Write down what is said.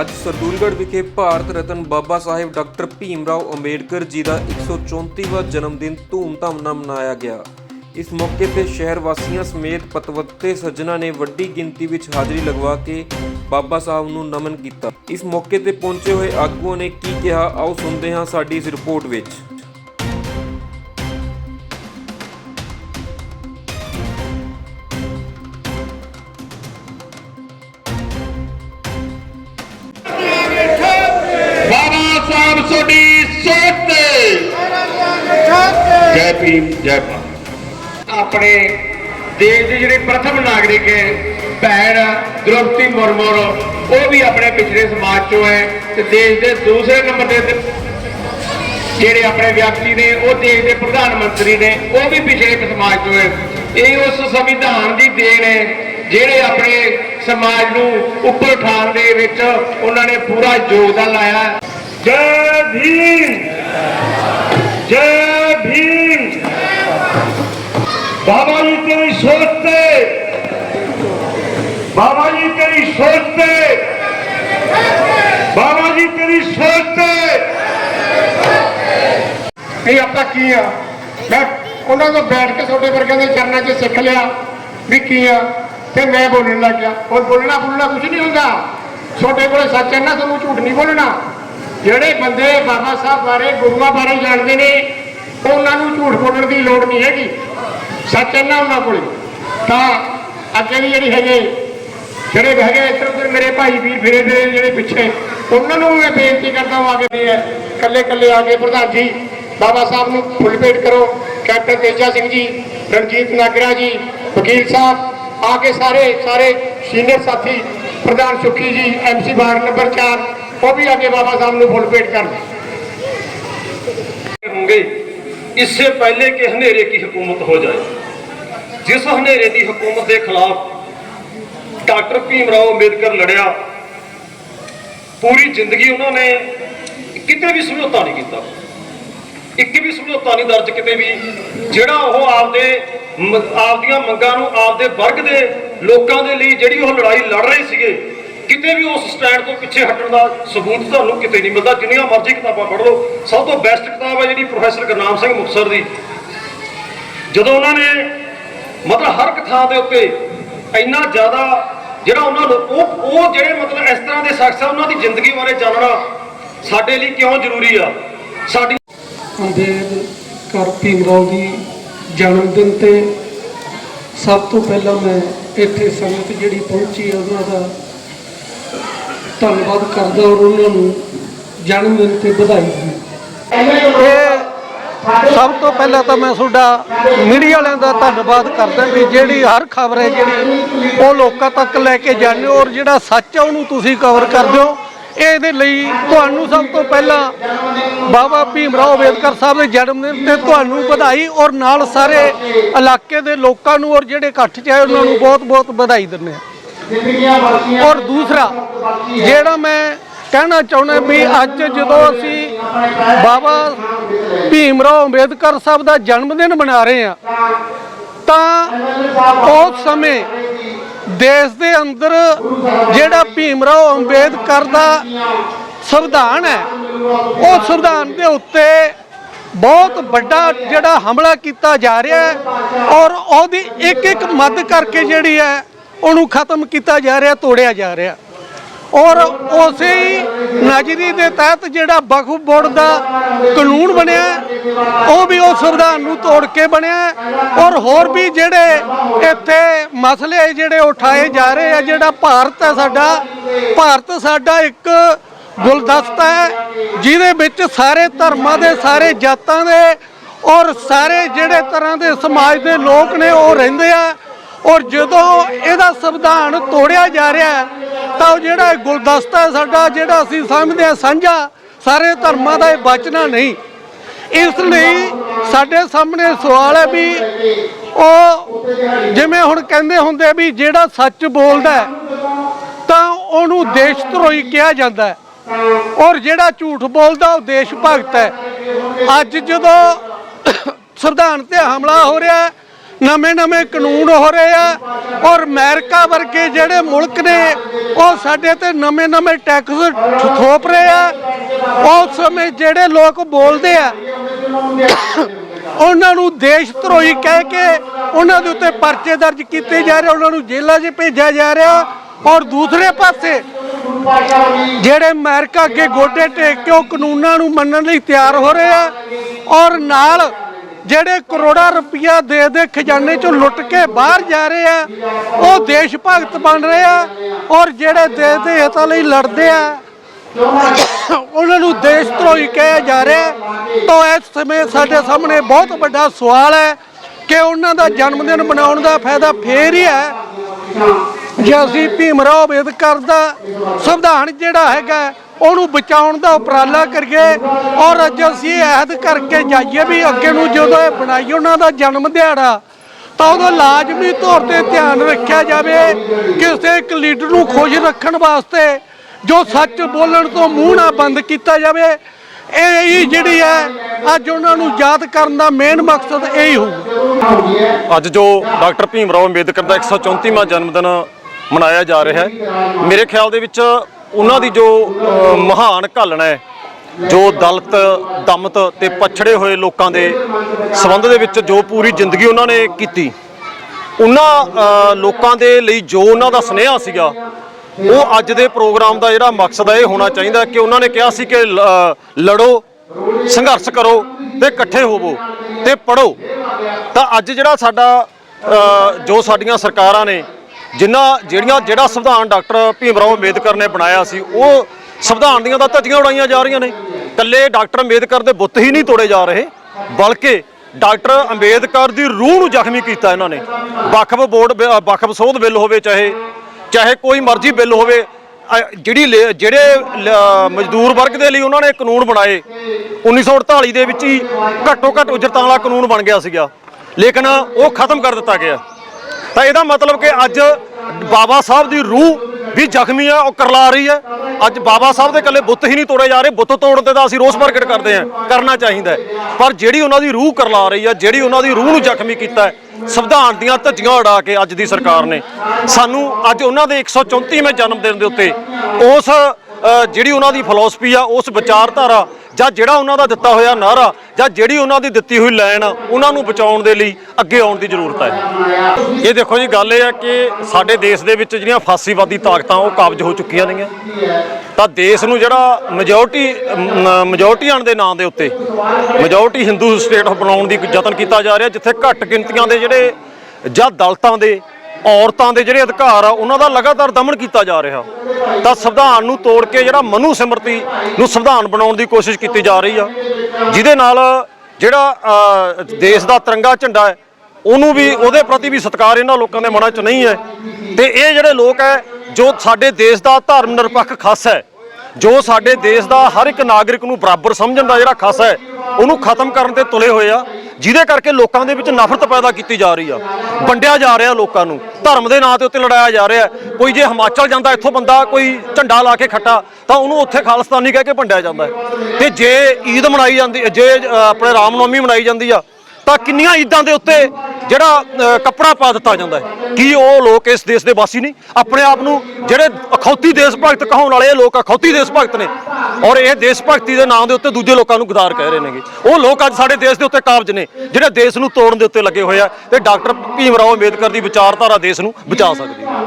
ਅੱਜ ਸਰਦੂਲਗੜ੍ਹ ਵਿਖੇ ਭਾਰਤ ਰਤਨ ਬਾਬਾ ਸਾਹਿਬ ਡਾਕਟਰ ਭੀਮ ਰਾਓ ਅੰਬੇਡਕਰ ਜੀ ਦਾ 134ਵਾਂ ਜਨਮ ਦਿਨ ਧੂਮਧਾਮ ਨਾਲ ਮਨਾਇਆ ਗਿਆ। ਇਸ ਮੌਕੇ ਤੇ ਸ਼ਹਿਰ ਵਾਸੀਆਂ ਸਮੇਤ ਪਤਵੰਤੇ ਸੱਜਣਾ ਨੇ ਵੱਡੀ ਗਿਣਤੀ ਵਿੱਚ ਹਾਜ਼ਰੀ ਲਗਵਾ ਕੇ ਬਾਬਾ ਸਾਹਿਬ ਨੂੰ ਨਮਨ ਕੀਤਾ। ਇਸ ਮੌਕੇ ਤੇ ਪਹੁੰਚੇ ਹੋਏ ਆਗੂਆਂ ਨੇ ਕੀ ਕਿਹਾ, ਆਓ ਸੁਣਦੇ ਹਾਂ ਸਾਡੀ ਇਸ ਰਿਪੋਰਟ ਵਿੱਚ। ਤੁਹਾਡੀ ਸੋਚ ਤੇ ਜੈ ਭੀਮ, ਜੈ ਭਾਰਤ। ਆਪਣੇ ਦੇਸ਼ ਦੇ ਜਿਹੜੇ ਪ੍ਰਥਮ ਨਾਗਰਿਕ ਹੈ, ਭੈਣ ਦ੍ਰੋਪਦੀ ਮੁਰਮੂ ਉਹ ਵੀ ਆਪਣੇ ਪਿਛੜੇ ਸਮਾਜ ਚੋਂ ਹੈ ਤੇ ਦੇਸ਼ ਦੇ ਦੂਸਰੇ ਨੰਬਰ ਦੇ ਜਿਹੜੇ ਆਪਣੇ ਵਿਅਕਤੀ ਨੇ, ਉਹ ਦੇਸ਼ ਦੇ ਪ੍ਰਧਾਨ ਮੰਤਰੀ ਨੇ, ਉਹ ਵੀ ਪਿਛੜੇ ਸਮਾਜ ਚੋਂ ਹੈ। ਇਹ ਉਸ ਸੰਵਿਧਾਨ ਦੀ ਦੇਣ ਹੈ, ਜਿਹੜੇ ਆਪਣੇ ਸਮਾਜ ਨੂੰ ਉੱਪਰ ਉਠਾਉਣ ਦੇ ਵਿੱਚ ਉਹਨਾਂ ਨੇ ਪੂਰਾ ਯੋਗਦਾਨ ਲਾਇਆ। ਹੈ। ਜੈ ਭੀਮ ਜੈ ਭੀਮ ਬਾਬਾ ਜੀ ਤੇਰੀ ਸੋਚ ਤੇ ਬਾਬਾ ਜੀ ਤੇਰੀ ਸੋਚ ਤੇ ਬਾਬਾ ਜੀ ਤੇਰੀ ਸੋਚ ਤੇ ਇਹ ਆਪਾਂ ਕੀ ਆ ਮੈਂ ਉਹਨਾਂ ਤੋਂ ਬੈਠ ਕੇ ਤੁਹਾਡੇ ਵਰਗਿਆਂ ਦੇ ਚਰਨਾਂ 'ਚ ਸਿੱਖ ਲਿਆ ਵੀ ਕੀ ਆ ਤੇ ਮੈਂ ਬੋਲਣ ਲੱਗ ਗਿਆ ਉਹ ਬੋਲਣਾ ਬੋਲਣਾ ਕੁਝ ਨਹੀਂ ਹੁੰਦਾ ਤੁਹਾਡੇ ਕੋਲੇ ਸੱਚ ਹੈ ਨਾ ਤੁਹਾਨੂੰ ਝੂਠ ਨਹੀਂ ਬੋਲਣਾ ਜਿਹੜੇ ਬੰਦੇ ਬਾਬਾ ਸਾਹਿਬ ਬਾਰੇ, ਗੁਰੂਆਂ ਬਾਰੇ ਜਾਣਦੇ ਨੇ, ਉਹਨਾਂ ਨੂੰ ਝੂਠ ਬੋਲਣ ਦੀ ਲੋੜ ਨਹੀਂ ਹੈਗੀ। ਸੱਚ ਹੈ ਉਹਨਾਂ ਕੋਲ? ਤਾਂ ਅੱਗੇ ਵੀ ਜਿਹੜੀ ਹੈਗੇ, ਜਿਹੜੇ ਹੈਗੇ ਇੱਧਰ ਉੱਧਰ ਮੇਰੇ ਭਾਈ ਵੀਰ ਫਿਰੇ ਫਿਰੇ ਜਿਹੜੇ ਪਿੱਛੇ, ਉਹਨਾਂ ਨੂੰ ਮੈਂ ਬੇਨਤੀ ਕਰਦਾ ਹਾਂ ਆਗੇ ਦੇ ਕੱਲੇ ਕੱਲੇ ਆ ਕੇ ਪ੍ਰਧਾਨ ਜੀ, ਬਾਬਾ ਸਾਹਿਬ ਨੂੰ ਫੁੱਲ ਭੇਟ ਕਰੋ। ਕੈਪਟਨ ਤੇਜਾ ਸਿੰਘ ਜੀ, ਰਣਜੀਤ ਨਾਗਰਾ ਜੀ, ਵਕੀਲ ਸਾਹਿਬ, ਆ ਕੇ ਸਾਰੇ ਸਾਰੇ ਸੀਨੀਅਰ ਸਾਥੀ, ਪ੍ਰਧਾਨ ਸੁਖੀ ਜੀ ਐਮਸੀ ਵਾਰਡ ਨੰਬਰ 4 ਉਹ ਵੀ ਆ ਕੇ ਬਾਬਾ ਸਾਹਿਬ ਨੂੰ ਫੁੱਲ ਭੇਟ ਕਰਨ होंगे इससे पहले कि हनेरे की हुकूमत हो जाए जिस हनेरे की हुकूमत के खिलाफ डॉक्टर भीमराव अंबेडकर लड़िया पूरी जिंदगी उन्होंने किते भी समझौता नहीं किया ਇੱਕ ਵੀ ਸਮਝੌਤਾ ਨਹੀਂ ਦਰਜ ਕਿਤੇ ਵੀ ਜਿਹੜਾ ਉਹ ਆਪਦੇ ਮ- ਆਪਦੀਆਂ ਮੰਗਾਂ ਨੂੰ ਆਪਦੇ ਵਰਗ ਦੇ ਲੋਕਾਂ ਦੇ ਲਈ ਜਿਹੜੀ ਉਹ ਲੜਾਈ ਲੜ ਰਹੇ ਸੀਗੇ ਕਿਤੇ ਵੀ ਉਸ ਸਟੈਂਡ ਤੋਂ ਪਿੱਛੇ ਹਟਣ ਦਾ ਸਬੂਤ ਤੁਹਾਨੂੰ ਕਿਤੇ ਨਹੀਂ ਮਿਲਦਾ। ਜਿੰਨੀਆਂ ਮਰਜ਼ੀ ਕਿਤਾਬਾਂ ਪੜ੍ਹ ਲਓ। ਸਭ ਤੋਂ ਬੈਸਟ ਕਿਤਾਬ ਹੈ ਜਿਹੜੀ ਪ੍ਰੋਫੈਸਰ ਗੁਰਨਾਮ ਸਿੰਘ ਮੁਕਤਸਰ ਦੀ। ਜਦੋਂ ਉਹਨਾਂ ਨੇ ਮਤਲਬ ਹਰ ਇੱਕ ਥਾਂ ਦੇ ਉੱਤੇ ਇੰਨਾ ਜ਼ਿਆਦਾ ਜਿਹੜਾ ਉਹਨਾਂ ਨੂੰ ਉਹ ਉਹ ਜਿਹੜੇ ਮਤਲਬ ਇਸ ਤਰ੍ਹਾਂ ਦੇ ਸ਼ਖਸ ਆ, ਉਹਨਾਂ ਦੀ ਜ਼ਿੰਦਗੀ ਬਾਰੇ ਜਾਣਨਾ ਸਾਡੇ ਲਈ ਕਿਉਂ ਜ਼ਰੂਰੀ ਆ? ਸਾਡੀ ਅੰਬੇਦਕਰ ਭੀਮਰਾਓ ਦੀ ਜਨਮ ਦਿਨ ਤੇ ਸਭ ਤੋਂ ਪਹਿਲਾਂ ਮੈਂ ਇੱਥੇ ਸੰਗਤ ਜਿਹੜੀ ਪਹੁੰਚੀ ਹੈ ਉਹਨਾਂ ਦਾ ਧੰਨਵਾਦ ਕਰਦਾ ਔਰ ਉਹਨਾਂ ਨੂੰ ਜਨਮ ਦਿਨ ਤੇ ਵਧਾਈ ਦਿੰਦਾ। ਇਹ ਸਭ ਤੋਂ ਪਹਿਲਾਂ ਤਾਂ ਮੈਂ ਤੁਹਾਡਾ ਮੀਡੀਆ ਵਾਲਿਆਂ ਦਾ ਧੰਨਵਾਦ ਕਰਦਾ ਵੀ ਜਿਹੜੀ ਹਰ ਖਬਰ ਹੈ ਜਿਹੜੀ, ਉਹ ਲੋਕਾਂ ਤੱਕ ਲੈ ਕੇ ਜਾਂਦੇ ਹੋ ਔਰ ਜਿਹੜਾ ਸੱਚ ਹੈ ਉਹਨੂੰ ਤੁਸੀਂ ਕਵਰ ਕਰਦੇ ਹੋ। ਇਹਦੇ ਲਈ ਤੁਹਾਨੂੰ ਸਭ ਤੋਂ ਪਹਿਲਾਂ ਬਾਬਾ ਭੀਮ ਰਾਓ ਅੰਬੇਦਕਰ ਸਾਹਿਬ ਦੇ ਜਨਮ ਦਿਨ ਤੇ ਤੁਹਾਨੂੰ ਵਧਾਈ ਔਰ ਨਾਲ ਸਾਰੇ ਇਲਾਕੇ ਦੇ ਲੋਕਾਂ ਨੂੰ ਔਰ ਜਿਹੜੇ ਇਕੱਠ 'ਚ ਆਏ ਉਹਨਾਂ ਨੂੰ ਬਹੁਤ-ਬਹੁਤ ਵਧਾਈ ਦਿੰਦੇ ਆ ਔਰ ਦੂਸਰਾ, ਜਿਹੜਾ ਮੈਂ ਕਹਿਣਾ ਚਾਹੁੰਦਾ ਵੀ ਅੱਜ ਜਦੋਂ ਅਸੀਂ ਬਾਬਾ ਭੀਮ ਰਾਓ ਅੰਬੇਦਕਰ ਸਾਹਿਬ ਦਾ ਜਨਮ ਦਿਨ ਮਨਾ ਰਹੇ ਆ ਤਾਂ ਉਸ ਸਮੇਂ ਦੇਸ਼ ਦੇ ਅੰਦਰ ਜਿਹੜਾ ਭੀਮ ਰਾਓ ਅੰਬੇਦਕਰ ਦਾ ਸੰਵਿਧਾਨ ਹੈ, ਉਹ ਸੰਵਿਧਾਨ ਦੇ ਉੱਤੇ ਬਹੁਤ ਵੱਡਾ ਜਿਹੜਾ ਹਮਲਾ ਕੀਤਾ ਜਾ ਰਿਹਾ ਹੈ ਔਰ ਉਹਦੀ ਇੱਕ ਇੱਕ ਮੱਦ ਕਰਕੇ ਜਿਹੜੀ ਹੈ ਉਹਨੂੰ ਖਤਮ ਕੀਤਾ ਜਾ ਰਿਹਾ, ਤੋੜਿਆ ਜਾ ਰਿਹਾ। ਔਰ ਉਸੇ ਨਾਜ਼ਰੀ ਦੇ ਤਹਿਤ ਜਿਹੜਾ ਵਕਫ ਬੋਰਡ ਦਾ ਕਾਨੂੰਨ ਬਣਿਆ, ਉਹ ਵੀ ਉਸ ਸੰਵਿਧਾਨ ਨੂੰ ਤੋੜ ਕੇ ਬਣਿਆ। ਔਰ ਹੋਰ ਵੀ ਜਿਹੜੇ ਇੱਥੇ ਮਸਲੇ ਜਿਹੜੇ ਉਠਾਏ ਜਾ ਰਹੇ ਆ, ਜਿਹੜਾ ਭਾਰਤ ਹੈ ਸਾਡਾ, ਭਾਰਤ ਸਾਡਾ ਇੱਕ ਗੁਲਦਸਤਾ ਹੈ, ਜਿਹਦੇ ਵਿੱਚ ਸਾਰੇ ਧਰਮਾਂ ਦੇ, ਸਾਰੇ ਜਾਤਾਂ ਦੇ ਔਰ ਸਾਰੇ ਜਿਹੜੇ ਤਰ੍ਹਾਂ ਦੇ ਸਮਾਜ ਦੇ ਲੋਕ ਨੇ, ਉਹ ਰਹਿੰਦੇ ਆ। ਔਰ ਜਦੋਂ ਇਹਦਾ ਸੰਵਿਧਾਨ ਤੋੜਿਆ ਜਾ ਰਿਹਾ ਤਾਂ ਉਹ ਜਿਹੜਾ ਗੁਲਦਸਤਾ ਸਾਡਾ, ਜਿਹੜਾ ਅਸੀਂ ਸਮਝਦੇ ਹਾਂ ਸਾਂਝਾ, ਸਾਰੇ ਧਰਮਾਂ ਦਾ ਇਹ ਬਚਣਾ ਨਹੀਂ। ਇਸ ਲਈ ਸਾਡੇ ਸਾਹਮਣੇ ਸਵਾਲ ਹੈ ਵੀ ਉਹ ਜਿਵੇਂ ਹੁਣ ਕਹਿੰਦੇ ਹੁੰਦੇ ਵੀ ਜਿਹੜਾ ਸੱਚ ਬੋਲਦਾ ਤਾਂ ਉਹਨੂੰ ਦੇਸ਼ ਧਰੋਈ ਕਿਹਾ ਜਾਂਦਾ ਹੈ। ਔਰ ਜਿਹੜਾ ਝੂਠ ਬੋਲਦਾ, ਉਹ ਦੇਸ਼ ਭਗਤ ਹੈ। ਅੱਜ ਜਦੋਂ ਸੰਵਿਧਾਨ ਤੇ ਹਮਲਾ ਹੋ ਰਿਹਾ ਹੈ ਨਵੇਂ-ਨਵੇਂ ਕਾਨੂੰਨ ਹੋ ਰਹੇ ਆ ਔਰ ਅਮਰੀਕਾ ਵਰਗੇ ਜਿਹੜੇ ਮੁਲਕ ਨੇ, ਉਹ ਸਾਡੇ ਤੇ ਨਵੇਂ-ਨਵੇਂ ਟੈਕਸ ਥੋਪ ਰਹੇ ਆ। ਉਸ ਸਮੇਂ ਜਿਹੜੇ ਲੋਕ ਬੋਲਦੇ ਆ, ਉਹਨਾਂ ਨੂੰ ਦੇਸ਼ ਧਰੋਹੀ ਕਹਿ ਕੇ ਉਹਨਾਂ ਦੇ ਉੱਤੇ ਪਰਚੇ ਦਰਜ ਕੀਤੇ ਜਾ ਰਹੇ, ਉਹਨਾਂ ਨੂੰ ਜੇਲ੍ਹਾਂ 'ਚ ਭੇਜਿਆ ਜਾ ਰਿਹਾ ਔਰ ਦੂਸਰੇ ਪਾਸੇ ਜਿਹੜੇ ਅਮਰੀਕਾ ਅੱਗੇ ਗੋਡੇ ਟੇਕ ਕੇ ਉਹ ਕਾਨੂੰਨਾਂ ਨੂੰ ਮੰਨਣ ਲਈ ਤਿਆਰ ਹੋ ਰਹੇ ਆ ਔਰ ਨਾਲ ਜਿਹੜੇ ਕਰੋੜਾਂ ਰੁਪਈਆ ਦੇ ਦੇ ਖਜ਼ਾਨੇ ਚੋਂ ਲੁੱਟ ਕੇ ਬਾਹਰ ਜਾ ਰਹੇ ਆ, ਉਹ ਦੇਸ਼ ਭਗਤ ਬਣ ਰਹੇ ਆ ਔਰ ਜਿਹੜੇ ਦੇਸ਼ ਦੇ ਹਿੱਤਾਂ ਲਈ ਲੜਦੇ ਆ, ਉਹਨਾਂ ਨੂੰ ਦੇਸ਼ ਧਰੋਹੀ ਕਿਹਾ ਜਾ ਰਿਹਾ ਤਾਂ ਇਸ ਸਮੇਂ ਸਾਡੇ ਸਾਹਮਣੇ ਬਹੁਤ ਵੱਡਾ ਸਵਾਲ ਹੈ ਕਿ ਉਹਨਾਂ ਦਾ ਜਨਮ ਦਿਨ ਮਨਾਉਣ ਦਾ ਫਾਇਦਾ ਫੇਰ ਹੀ ਹੈ। ਜੇ ਅਸੀਂ ਭੀਮ ਰਾਓ ਅੰਬੇਦਕਰ ਦਾ ਸੰਵਿਧਾਨ ਜਿਹੜਾ ਹੈਗਾ ਉਹਨੂੰ ਬਚਾਉਣ ਦਾ ਉਪਰਾਲਾ ਕਰੀਏ ਔਰ ਅੱਜ ਅਸੀਂ ਇਹ ਅਹਿਦ ਕਰਕੇ ਜਾਈਏ ਵੀ ਅੱਗੇ ਨੂੰ ਜਦੋਂ ਇਹ ਬਣਾਈ ਉਹਨਾਂ ਦਾ ਜਨਮ ਦਿਹਾੜਾ, ਤਾਂ ਉਹਦਾ ਲਾਜ਼ਮੀ ਤੌਰ ਤੇ ਧਿਆਨ ਰੱਖਿਆ ਜਾਵੇ ਕਿਸੇ ਇੱਕ ਲੀਡਰ ਨੂੰ ਖੁਸ਼ ਰੱਖਣ ਵਾਸਤੇ ਜੋ ਸੱਚ ਬੋਲਣ ਤੋਂ ਮੂੰਹ ਨਾ ਬੰਦ ਕੀਤਾ ਜਾਵੇ। ਇਹ ਹੀ ਜਿਹੜੀ ਹੈ, ਅੱਜ ਉਹਨਾਂ ਨੂੰ ਯਾਦ ਕਰਨ ਦਾ ਮੇਨ ਮਕਸਦ ਇਹ ਹੀ ਹੋਊਗਾ ਅੱਜ ਜੋ ਡਾਕਟਰ ਭੀਮ ਰਾਓ ਅੰਬੇਦਕਰ ਦਾ 134ਵਾਂ ਜਨਮ ਦਿਨ ਮਨਾਇਆ ਜਾ ਰਿਹਾ ਹੈ, ਮੇਰੇ ਖਿਆਲ ਦੇ ਵਿੱਚ ਉਹਨਾਂ ਦੀ ਜੋ ਮਹਾਨ ਘਾਲਣਾ ਹੈ, ਜੋ ਦਲਿਤ, ਦਮਤ ਤੇ ਪਛੜੇ ਹੋਏ ਲੋਕਾਂ ਦੇ ਸੰਬੰਧ ਦੇ ਵਿੱਚ ਜੋ ਪੂਰੀ ਜ਼ਿੰਦਗੀ ਉਹਨਾਂ ਨੇ ਕੀਤੀ, ਉਹਨਾਂ ਲੋਕਾਂ ਦੇ ਲਈ ਜੋ ਉਹਨਾਂ ਦਾ ਸੁਨੇਹਾ ਸੀਗਾ, ਉਹ ਅੱਜ ਦੇ ਪ੍ਰੋਗਰਾਮ ਦਾ ਜਿਹੜਾ ਮਕਸਦ ਹੈ, ਇਹ ਹੋਣਾ ਚਾਹੀਦਾ ਕਿ ਉਹਨਾਂ ਨੇ ਕਿਹਾ ਸੀ ਕਿ ਲੜੋ, ਸੰਘਰਸ਼ ਕਰੋ ਤੇ ਇਕੱਠੇ ਹੋਵੋ ਤੇ ਪੜੋ ਤਾਂ ਅੱਜ ਜਿਹੜਾ ਸਾਡਾ ਜੋ ਸਾਡੀਆਂ ਸਰਕਾਰਾਂ ਨੇ ਜਿਨ੍ਹਾਂ ਜਿਹੜੀਆਂ ਜਿਹੜਾ ਸੰਵਿਧਾਨ ਡਾਕਟਰ ਭੀਮ ਰਾਓ ਅੰਬੇਦਕਰ ਨੇ ਬਣਾਇਆ ਸੀ, ਉਹ ਸੰਵਿਧਾਨ ਦੀਆਂ ਤਾਂ ਧੱਜੀਆਂ ਉਡਾਈਆਂ ਜਾ ਰਹੀਆਂ ਨੇ। ਕੱਲੇ ਡਾਕਟਰ ਅੰਬੇਦਕਰ ਦੇ ਬੁੱਤ ਹੀ ਨਹੀਂ ਤੋੜੇ ਜਾ ਰਹੇ, ਬਲਕਿ ਡਾਕਟਰ ਅੰਬੇਦਕਰ ਦੀ ਰੂਹ ਨੂੰ ਜ਼ਖਮੀ ਕੀਤਾ ਇਹਨਾਂ ਨੇ। ਵੱਖ-ਵੱਖ ਬੋਰਡ ਬਿ- ਵੱਖ-ਵੱਖ ਸੋਧ ਬਿੱਲ ਹੋਵੇ ਚਾਹੇ ਚਾਹੇ ਕੋਈ ਮਰਜ਼ੀ ਬਿੱਲ ਹੋਵੇ ਜਿਹੜੀ ਲੇ- ਜਿਹੜੇ ਲ- ਮਜ਼ਦੂਰ ਵਰਗ ਦੇ ਲਈ ਉਹਨਾਂ ਨੇ ਕਾਨੂੰਨ ਬਣਾਏ 1948 ਦੇ ਵਿੱਚ ਹੀ ਘੱਟੋ ਘੱਟ ਉਜਰਤਾਂ ਵਾਲਾ ਕਾਨੂੰਨ ਬਣ ਗਿਆ ਸੀਗਾ। ਲੇਕਿਨ ਉਹ ਖਤਮ ਕਰ ਦਿੱਤਾ ਗਿਆ। ਤਾਂ ਇਹਦਾ ਮਤਲਬ ਕਿ ਅੱਜ ਬਾਬਾ ਸਾਹਿਬ ਦੀ ਰੂਹ ਵੀ ਜ਼ਖਮੀ ਆ, ਉਹ ਕਰਲਾ ਰਹੀ ਹੈ ਅੱਜ ਬਾਬਾ ਸਾਹਿਬ ਦੇ ਇਕੱਲੇ ਬੁੱਤ ਹੀ ਨਹੀਂ ਤੋੜੇ ਜਾ ਰਹੇ। ਬੁੱਤ ਤੋੜਨ ਤੇ ਤਾਂ ਅਸੀਂ ਰੋਸ ਪ੍ਰਗਟ ਕਰਦੇ ਹਾਂ, ਕਰਨਾ ਚਾਹੀਦਾ ਪਰ ਜਿਹੜੀ ਉਹਨਾਂ ਦੀ ਰੂਹ ਕਰਲਾ ਰਹੀ ਹੈ ਜਿਹੜੀ ਉਹਨਾਂ ਦੀ ਰੂਹ ਨੂੰ ਜ਼ਖਮੀ ਕੀਤਾ ਸੰਵਿਧਾਨ ਦੀਆਂ ਧੱਜੀਆਂ ਉਡਾ ਕੇ ਅੱਜ ਦੀ ਸਰਕਾਰ ਨੇ। ਸਾਨੂੰ ਅੱਜ ਉਹਨਾਂ ਦੇ 134ਵੇਂ ਜਨਮ ਦਿਨ ਦੇ ਉੱਤੇ ਉਸ ਜਿਹੜੀ ਉਹਨਾਂ ਦੀ ਫਿਲਾਸਫੀ ਆ, ਉਸ ਵਿਚਾਰਧਾਰਾ ਜਾਂ ਜਿਹੜਾ ਉਹਨਾਂ ਦਾ ਦਿੱਤਾ ਹੋਇਆ ਨਾਰਾ ਜਾਂ ਜਿਹੜੀ ਉਹਨਾਂ ਦੀ ਦਿੱਤੀ ਹੋਈ ਲਾਈਨ ਉਹਨਾਂ ਨੂੰ ਬਚਾਉਣ ਦੇ ਲਈ ਅੱਗੇ ਆਉਣ ਦੀ ਜ਼ਰੂਰਤ ਹੈ। ਇਹ ਦੇਖੋ ਜੀ, ਗੱਲ ਇਹ ਹੈ ਕਿ ਸਾਡੇ ਦੇਸ਼ ਦੇ ਵਿੱਚ ਜਿਹੜੀਆਂ ਫਾਸੀਵਾਦੀ ਤਾਕਤਾਂ ਉਹ ਕਾਬਜ ਹੋ ਚੁੱਕੀਆਂ ਨੇਗੀਆਂ। ਤਾਂ ਦੇਸ਼ ਨੂੰ ਜਿਹੜਾ ਮੈਜੋਰਟੀ ਮੈਜੋਰਟੀਆਂ ਦੇ ਨਾਂ ਦੇ ਉੱਤੇ ਮੈਜੋਰਟੀ ਹਿੰਦੂ ਸਟੇਟ ਬਣਾਉਣ ਦੀ ਯਤਨ ਕੀਤਾ ਜਾ ਰਿਹਾ, ਜਿੱਥੇ ਘੱਟ ਗਿਣਤੀਆਂ ਦੇ ਜਿਹੜੇ ਜਾਂ ਦਲਤਾਂ ਦੇ ਔਰਤਾਂ ਦੇ ਜਿਹੜੇ ਅਧਿਕਾਰ ਆ, ਉਹਨਾਂ ਦਾ ਲਗਾਤਾਰ ਦਮਨ ਕੀਤਾ ਜਾ ਰਿਹਾ। ਤਾਂ ਸੰਵਿਧਾਨ ਨੂੰ ਤੋੜ ਕੇ ਜਿਹੜਾ ਮਨੂ ਸਿਮਰਤੀ ਨੂੰ ਸੰਵਿਧਾਨ ਬਣਾਉਣ ਦੀ ਕੋਸ਼ਿਸ਼ ਕੀਤੀ ਜਾ ਰਹੀ ਆ, ਜਿਹਦੇ ਨਾਲ ਜਿਹੜਾ ਦੇਸ਼ ਦਾ ਤਿਰੰਗਾ ਝੰਡਾ ਹੈ, ਉਹਨੂੰ ਵੀ, ਉਹਦੇ ਪ੍ਰਤੀ ਵੀ ਸਤਿਕਾਰ ਇਹਨਾਂ ਲੋਕਾਂ ਦੇ ਮਨਾਂ 'ਚ ਨਹੀਂ ਹੈ। ਤੇ ਇਹ ਜਿਹੜੇ ਲੋਕ ਹੈ, ਜੋ ਸਾਡੇ ਦੇਸ਼ ਦਾ ਧਰਮ ਨਿਰਪੱਖ ਖਸ ਹੈ, ਜੋ ਸਾਡੇ ਦੇਸ਼ ਦਾ ਹਰ ਇੱਕ ਨਾਗਰਿਕ ਨੂੰ ਬਰਾਬਰ ਸਮਝਣ ਦਾ ਜਿਹੜਾ ਖਸ ਹੈ, ਉਹਨੂੰ ਖਤਮ ਕਰਨ ਤੇ ਤੁਲੇ ਹੋਏ ਆ। ਜਿਹਦੇ ਕਰਕੇ ਲੋਕਾਂ ਦੇ ਵਿੱਚ ਨਫ਼ਰਤ ਪੈਦਾ ਕੀਤੀ ਜਾ ਰਹੀ ਆ। ਵੰਡਿਆ ਜਾ ਰਿਹਾ ਲੋਕਾਂ ਨੂੰ। ਧਰਮ ਦੇ ਨਾਂ ਤੇ ਉੱਤੇ ਲੜਾਇਆ ਜਾ ਰਿਹਾ। ਕੋਈ ਜੇ ਹਿਮਾਚਲ ਜਾਂਦਾ ਇੱਥੋਂ ਬੰਦਾ ਕੋਈ ਝੰਡਾ ਲਾ ਕੇ ਖੱਟਾ ਤਾਂ ਉਹਨੂੰ ਉੱਥੇ ਖਾਲਿਸਤਾਨੀ ਕਹਿ ਕੇ ਵੰਡਿਆ ਜਾਂਦਾ ਹੈ। ਤੇ ਜੇ ਈਦ ਮਨਾਈ ਜਾਂਦੀ ਜੇ ਅ, ਆਪਣੇ ਰਾਮਨੌਮੀ ਮਨਾਈ ਜਾਂਦੀ ਆ ਤਾਂ ਕਿੰਨੀਆਂ ਈਦਾਂ ਦੇ ਉੱਤੇ ਜਿਹੜਾ ਕੱਪੜਾ ਪਾ ਦਿੱਤਾ ਜਾਂਦਾ ਹੈ। ਕੀ ਉਹ ਲੋਕ ਇਸ ਦੇਸ਼ ਦੇ ਵਾਸੀ ਨਹੀਂ ਆਪਣੇ ਆਪ ਨੂੰ ਜਿਹੜੇ ਅਖੌਤੀ ਦੇਸ਼ ਭਗਤ ਕਹਾਉਣ ਵਾਲੇ ਇਹ ਲੋਕ ਅਖੌਤੀ ਦੇਸ਼ ਭਗਤ ਨੇ। ਔਰ ਇਹ ਦੇਸ਼ ਭਗਤੀ ਦੇ ਨਾਂ ਦੇ ਉੱਤੇ ਦੂਜੇ ਲੋਕਾਂ ਨੂੰ ਗਦਾਰ ਕਹਿ ਰਹੇ ਨੇਗੇ। ਉਹ ਲੋਕ ਅੱਜ ਸਾਡੇ ਦੇਸ਼ ਦੇ ਉੱਤੇ ਕਾਬਜ ਨੇ, ਜਿਹੜੇ ਦੇਸ਼ ਨੂੰ ਤੋੜਨ ਦੇ ਉੱਤੇ ਲੱਗੇ ਹੋਏ ਆ ਤੇ ਡਾਕਟਰ ਭੀਮ ਰਾਓ ਅੰਬੇਦਕਰ ਦੀ ਵਿਚਾਰਧਾਰਾ ਦੇਸ਼ ਨੂੰ ਬਚਾ ਸਕਦੀ ਹੈ